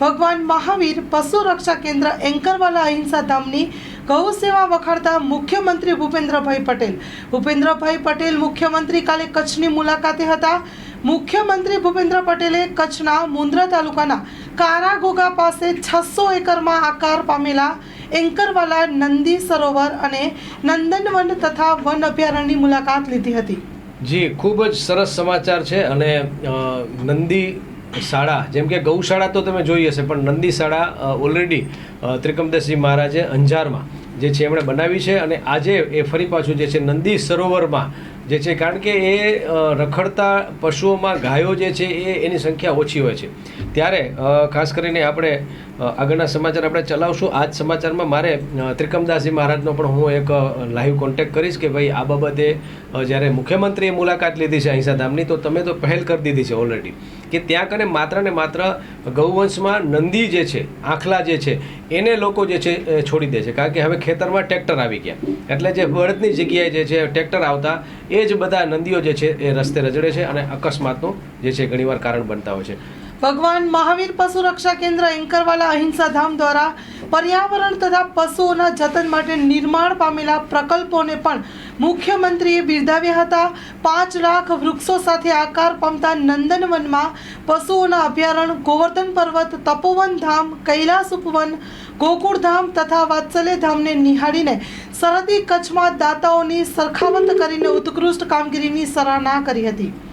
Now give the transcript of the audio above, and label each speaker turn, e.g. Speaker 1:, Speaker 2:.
Speaker 1: ભગવાન મહાવીર પશુ રક્ષા કેન્દ્ર એન્કરવાલા અહિંસા ધામની ગૌ સેવા વખાડતા મુખ્યમંત્રી ભૂપેન્દ્રભાઈ પટેલ. ભૂપેન્દ્રભાઈ પટેલ મુખ્યમંત્રી કાલે કચ્છની મુલાકાતે હતા. મુખ્યમંત્રી ભૂપેન્દ્ર પટેલે કચ્છના મુન્દ્રા તાલુકાના કારાગોગા પાસે છસો એકરમાં આકાર પામેલા એન્કરવાલા નંદી સરોવર અને નંદનવન તથા વન અભયારણ્યની મુલાકાત લીધી હતી.
Speaker 2: જી, ખૂબ જ સરસ સમાચાર છે અને નંદી શાળા, જેમ કે ગૌશાળા તો તમે જોઈ હશે, પણ નંદી શાળા ઓલરેડી ત્રિકમદાસજી મહારાજે અંજારમાં જે છે એમણે બનાવી છે અને આજે એ ફરી પાછું જે છે નંદી સરોવરમાં જે છે, કારણ કે એ રખડતા પશુઓમાં ગાયો જે છે, એ એની સંખ્યા ઓછી હોય છે. ત્યારે ખાસ કરીને આપણે આગળના સમાચાર આપણે ચલાવશું. આ જ સમાચારમાં મારે ત્રિકમદાસજી મહારાજનો પણ હું એક લાઈવ કોન્ટેક્ટ કરીશ કે ભાઈ આ બાબતે જ્યારે મુખ્યમંત્રીએ મુલાકાત લીધી છે અહિંસા ધામની, તો તમે તો પહેલ કરી દીધી છે ઓલરેડી કે ત્યાં કને માત્ર ને માત્ર ગૌવંશમાં નંદી જે છે, આખલા જે છે, એને લોકો જે છે છોડી દે છે. કારણ કે હવે ખેતરમાં ટ્રેક્ટર આવી ગયા. એટલે જે બળદની જગ્યાએ જે છે, ટ્રેક્ટર આવતા, એ જ બધા નંદીઓ જે છે, એ રસ્તે રજડે છે અને અકસ્માતનું જે છે, ઘણીવાર કારણ બનતા હોય છે.
Speaker 1: ભગવાન મહાવીર પશુ રક્ષા કેન્દ્ર એન્કરવાલા અહિંસા ધામ દ્વારા પર્યાવરણ તથા પશુઓના જતન માટે નિર્માણ પામેલા પ્રકલ્પોને પણ મુખ્યમંત્રીએ બિરદાવ્યા હતા. પાંચ લાખ વૃક્ષો સાથે આકાર પામતા નંદનવનમાં પશુઓના અભયારણ્ય ગોવર્ધન પર્વત, તપોવન ધામ, કૈલાસ ઉપવન, ગોકુળ ધામ તથા વાત્સલ્ય ધામને નિહાળીને સરહદી કચ્છમાં દાતાઓની સરખામત કરીને ઉત્કૃષ્ટ કામગીરીની સરાહના કરી હતી.